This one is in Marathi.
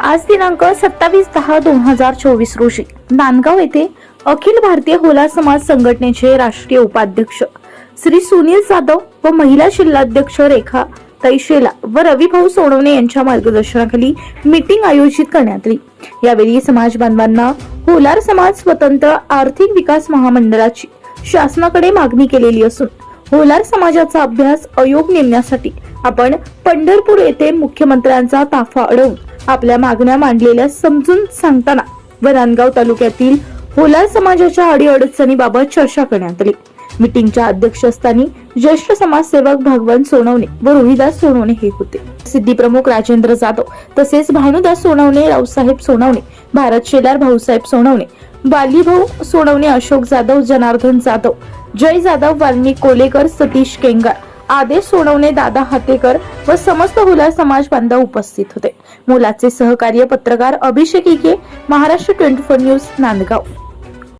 आज दिनांक सत्तावीस दहा दोन हजार चोवीस रोजी. नांदगाव येथे अखिल भारतीय होला समाज संघटनेचे राष्ट्रीय उपाध्यक्ष श्री सुनील जाधव व महिला जिल्हाध्यक्ष रेखा तैशेला व रविभाऊ सोनवणे यांच्या मार्गदर्शनाखाली मीटिंग आयोजित करण्यात आली. यावेळी समाज बांधवांना होलार समाज स्वतंत्र आर्थिक विकास महामंडळाची शासनाकडे मागणी केलेली असून होलार समाजाचा अभ्यास अयोग नेमण्यासाठी आपण पंढरपूर येथे मुख्यमंत्र्यांचा ताफा अडवून आपल्या मागण्या मांडलेल्या समजून सांगताना व नांदगाव तालुक्यातील होलार समाजाच्या अडीअडचणीबाबत चर्चा करण्यात आली. मीटिंगच्या अध्यक्षस्थानी ज्येष्ठ समाजसेवक भगवान सोनवणे व रोहिदास सोनवणे हे होते. सिद्धी प्रमुख राजेंद्र जाधव तसेच भानुदास सोनवणे रावसाहेब सोनवणे भारत शेलार भाऊसाहेब सोनवणे बालीभाऊ सोनवणे अशोक जाधव जनार्दन जाधव जय जाधव वाल्मिक कोलेकर सतीश केंगार आदेश सोनवणे दादा हातेकर व समस्त हुलार समाज बांधव उपस्थित होते. मुलाचे सहकार्य पत्रकार Abhishek Ike Maharashtra twenty four news Nandgaon.